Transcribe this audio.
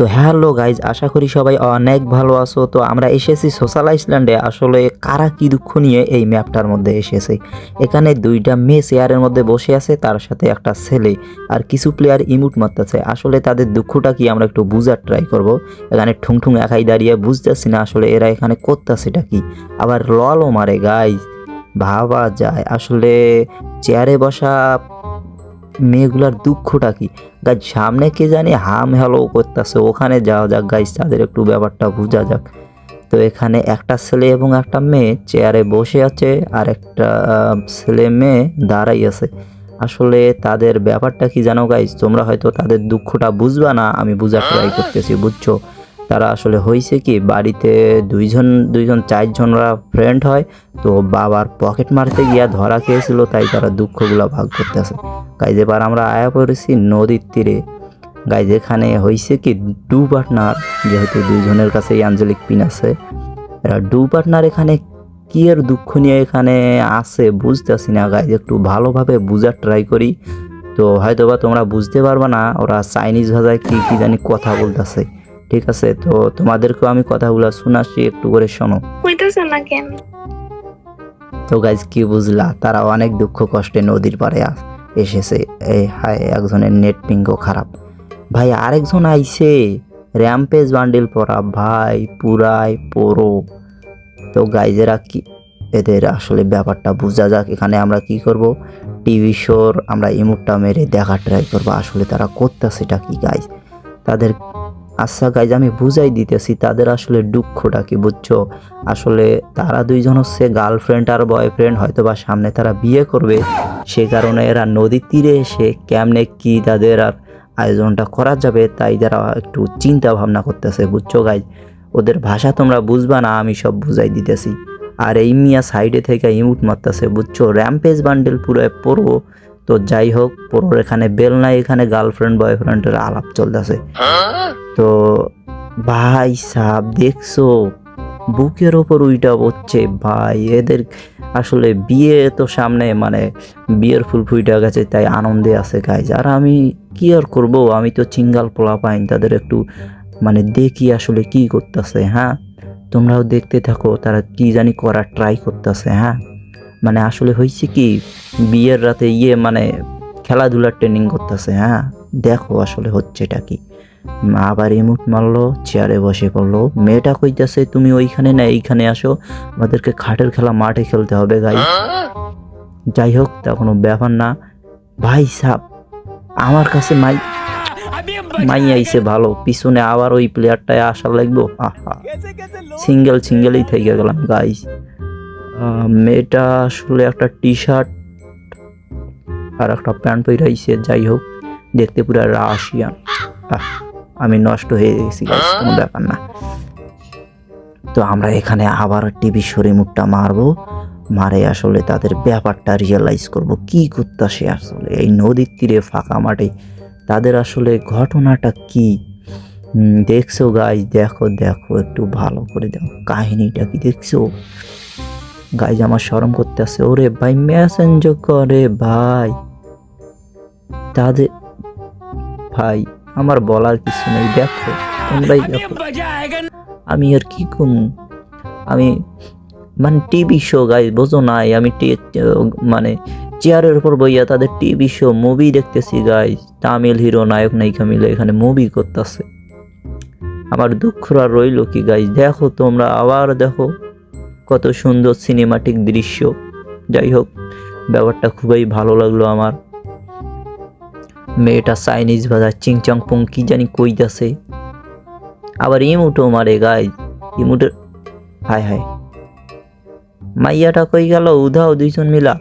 তো hello guys, আশা করি সবাই অনেক ভালো আছো। তো আমরা এসেছি সোশ্যাল আইসল্যান্ডে। আসলে কারা কি দুঃখ নিয়ে এই ম্যাপটার মধ্যে এসেছে? এখানে দুইটা মেয়ে চেয়ারের মধ্যে বসে আছে, তার সাথে একটা ছেলে আর কিছু প্লেয়ার ইমুট মারতেছে। আসলে তাদের দুঃখটা কি আমরা একটু বুঝার ট্রাই করব? এখানে ঠুং ঠুং একাই দাঁড়িয়ে বুঝতেছি না আসলে এরা এখানে করতেছেটা কি। আবার ললও মারে, গাইজ। ভাবা যায়, আসলে চেয়ারে বসা মেয়েগুলার দুঃখটা কি? গাছ সামনে কে জানি হাম হ্যালো করতেছে। ওখানে যাওয়া যাক গাইজ তাদের একটু ব্যাপারটা বোঝা যাক। তো এখানে একটা ছেলে এবং একটা মেয়ে চেয়ারে বসে আছে আর একটা ছেলে মেয়ে দাঁড়াই আছে। আসলে তাদের ব্যাপারটা কি জানো গাইজ তোমরা হয়তো তাদের দুঃখটা বুঝবা না, আমি বুঝার ট্রাই করতেছি, বুঝছ? তারা আসলে হয়েছে কি, বাড়িতে দুইজন দুইজন, চারজনরা ফ্রেন্ড হয়, তো বাবার পকেট মারতে গিয়া ধরা খেয়েছিল, তাই তারা দুঃখগুলো ভাগ করতেছে। গাইজ, এবার আমরা আয়া পড়েছি নদীর তীরে। গাইজ, এখানে হয়েছে কি ডু পার্টনার যেহেতু দুইজনের কাছেই আঞ্চলিক পিন আছে। এরা ডু পার্টনার এখানে কী এর দুঃখ নিয়ে এখানে আছে বুঝতেছি না। গাইজ, একটু ভালোভাবে বুঝার ট্রাই করি। তো হয়তো বা তোমরা বুঝতে পারবে না, ওরা চাইনিজ ভাষায় কী কী জানি কথা বলতেছে। ঠিক আছে? তো তোমাদেরকেও আমি কথাগুলো শোনাচ্ছি একটু করে শোনো। হইতেছে না কেন? তো গাইজ কি বুঝলা? তারা অনেক দুঃখ কষ্টে নদীর পাড়ে এসেছে। এই হায় একজনের নেট পিঙ্গও খারাপ। ভাই আরেকজন আইছে। র্যাম্পেজ বান্ডিল পরা। ভাই পুরাই পড়ো তো গাইজেরা কি এদের আসলে ব্যাপারটা বোঝা যাক। এখানে আমরা কি করব? টিভি শোর আমরা ইমুটটা মেরে দেখা ট্রাই করব। আসলে তারা করতেছে সেটা কি গাইজ তাদের আচ্ছা গাইজ আমি বুঝাই দিতেছি, তাদের আসলে দুঃখটা কি বুঝছ? আসলে তারা দুইজন হচ্ছে গার্লফ্রেন্ড আর বয়ফ্রেন্ড হয়তো বা সামনে তারা বিয়ে করবে। সে কারণে এরা নদীর তীরে এসে কেমনে কি তাদের আর আয়োজনটা করা যাবে, তাই তারা একটু চিন্তা ভাবনা করতেছে, বুঝছ গাইজ ওদের ভাষা তোমরা বুঝবা না, আমি সব বুঝাই দিতেছি। আর এই মিয়া সাইডে থেকে ইমুট মারতেছে, বুঝছ? র্যাম্পেজ বান্ডেল পুরো পড়ব তো যাই হোক, পড়োর এখানে বেল নাই, এখানে গার্লফ্রেন্ড বয়ফ্রেন্ডের আলাপ চলতেছে। তো ভাই সাহ দেখছ? বুকের ওপর উইটা হচ্ছে ভাই, এদের আসলে বিয়ে তো সামনে মানে বিয়ের ফুল ফুইটা গেছে, তাই আনন্দে আছে গাইজ আর আমি কি আর করব? আমি তো চিঙ্গাল পোলা পাইন, তাদের একটু মানে দেখি আসলে কি করতেছে হ্যাঁ? তোমরাও দেখতে থাকো, তারা কি জানি করার ট্রাই করতেছে হ্যাঁ? মানে আসলে হয়েছে কি, বিয়ের রাতে ইয়ে মানে খেলাধুলার ট্রেনিং করতেছে হ্যাঁ? দেখো আসলে হচ্ছেটা কি। আবার ইমুট মারলো চেয়ারে বসে পড়ল। মেয়েটা কইতাছে তুমি ওইখানে না এইখানে আসো। আমাদেরকে খাটের খেলা মাঠে খেলতে হবে গাই যাই হোক তা কোনো ব্যাপার না। ভাই সাপ আমার কাছে মাই মাই আইছে ভালো। পিছনে আবার ওই প্লেয়ারটায় আসা লাগবো। আহা। সিঙ্গেল সিঙ্গেলই থেকে গেলাম গাইস মেয়েটা আসলে একটা টি শার্ট আর একটা প্যান্ট পরাইছে যাই হোক। দেখতে পুরো রাশিয়ান। আহ, আমি নষ্ট হয়ে গেছি কোনো ব্যাপার না। তো আমরা এখানে আবার টিভি সরে মুখটা মারবো মারে আসলে তাদের ব্যাপারটা রিয়েলাইজ করব কি করতেছে আসলে এই নদীর তীরে ফাঁকা মাঠে। তাদের আসলে ঘটনাটা কি? দেখছ গাই দেখো দেখো একটু ভালো করে দেখো কাহিনীটা কি দেখছ? গাইজ আমার শরম করতে আছে ওরে ভাই মেসেঞ্জো করে ভাই। তাদের ভাই আমার বলার কিছু নেই দেখো তোমরাই দেখো। আমি আর কি কম আমি মানে টিভি শো গাই বোঝো নাই আমি মানে চেয়ারের উপর বইয়া তাদের টিভি শো মুভি দেখতেছি গাই তামিল হিরো নায়ক নায়িকা মিলে এখানে মুভি করতেছে। আমার দুঃখরা রইল কি গাই দেখো তোমরা আবার দেখো কত সুন্দর সিনেমাটিক দৃশ্য। যাই হোক ব্যাপারটা খুবই ভালো লাগল আমার। মেয়েটা চাইনিজ ভাজা চিংচং পুং কি জানি কই কইতাছে। আবার ইমুটো মারে গাই ইমুটের হায় হায়। মাইয়াটা কই গেল, উধাও দুইজন মিলা।